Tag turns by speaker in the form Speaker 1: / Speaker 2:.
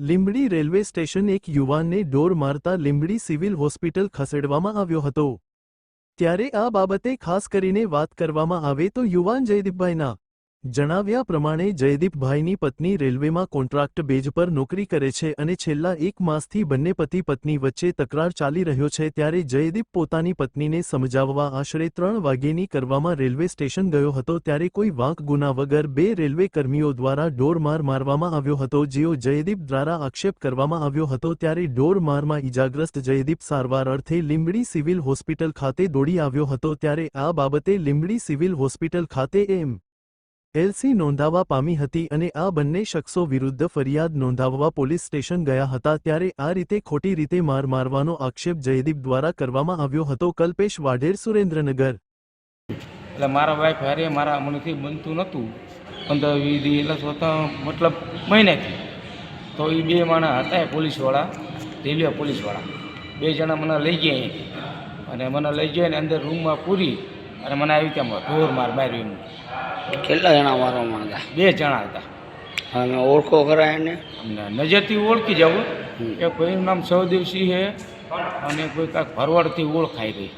Speaker 1: Limbdi railway station એક યુવાનને door મારતા લીંબડી સિવિલ હોસ્પિટલ ખસેડવામાં આવ્યો હતો. ત્યારે આ બાબતે ખાસ કરીને વાત કરવામાં આવે તો યુવાન જયદીપભાઈના જણાવ્યા પ્રમાણે જયદીપભાઈની પત્ની રેલવેમાં કોન્ટ્રાક્ટ બેઝ પર નોકરી કરે છે અને છેલ્લા એક માસથી બંને પતિ પત્ની વચ્ચે તકરાર ચાલી રહ્યો છે ત્યારે જયદીપ પોતાની પત્નીને સમજાવવા આશરે ત્રણ વાગ્યેની કરવામાં રેલવે સ્ટેશન ગયો હતો ત્યારે કોઈ વાંક ગુના વગર બે રેલવે કર્મીઓ દ્વારા ઢોરમાર મારવામાં આવ્યો હતો જેઓ જયદીપ દ્વારા આક્ષેપ કરવામાં આવ્યો હતો ત્યારે ઢોરમારમાં ઈજાગ્રસ્ત જયદીપ સારવાર અર્થે લીંબડી સિવિલ હોસ્પિટલ ખાતે દોડી આવ્યો હતો ત્યારે આ બાબતે લીંબડી સિવિલ હોસ્પિટલ ખાતે એમ. એલસી નોંધાવા પામી હતી અને આ બંને શખ્સો વિરુદ્ધ ફરિયાદ નોંધાવવા પોલીસ સ્ટેશન ગયા હતા ત્યારે આ રીતે ખોટી રીતે માર મારવાનો આક્ષેપ જયદીપ દ્વારા કરવામાં આવ્યો હતો. કલ્પેશ વાઢેર, સુરેન્દ્રનગર.
Speaker 2: એટલે મારા વાઈફ હારે મારા મનથી બનતું નહોતું. પંદર દી એટલે સ્વતઃ, મતલબ મહિનેથી. તો એ બે માણા હતા એ પોલીસવાળા, રેલવે પોલીસવાળા. બે જણા મને લઈ ગયા અને મને લઈ ગયા અને અંદર રૂમમાં પૂરી અને મને આવી રીતે ઢોર માર માર્યું
Speaker 3: કેટલા જણા મારવા માંગતા
Speaker 2: બે જણા હતા.
Speaker 3: અમે ઓળખો ખરા એને?
Speaker 2: અમને નજરથી ઓળખી જવું કે કોઈનું નામ સહદેવસિંહ છે અને કોઈ કાંઈક ભરવાડથી ઓળખાઈ ગઈ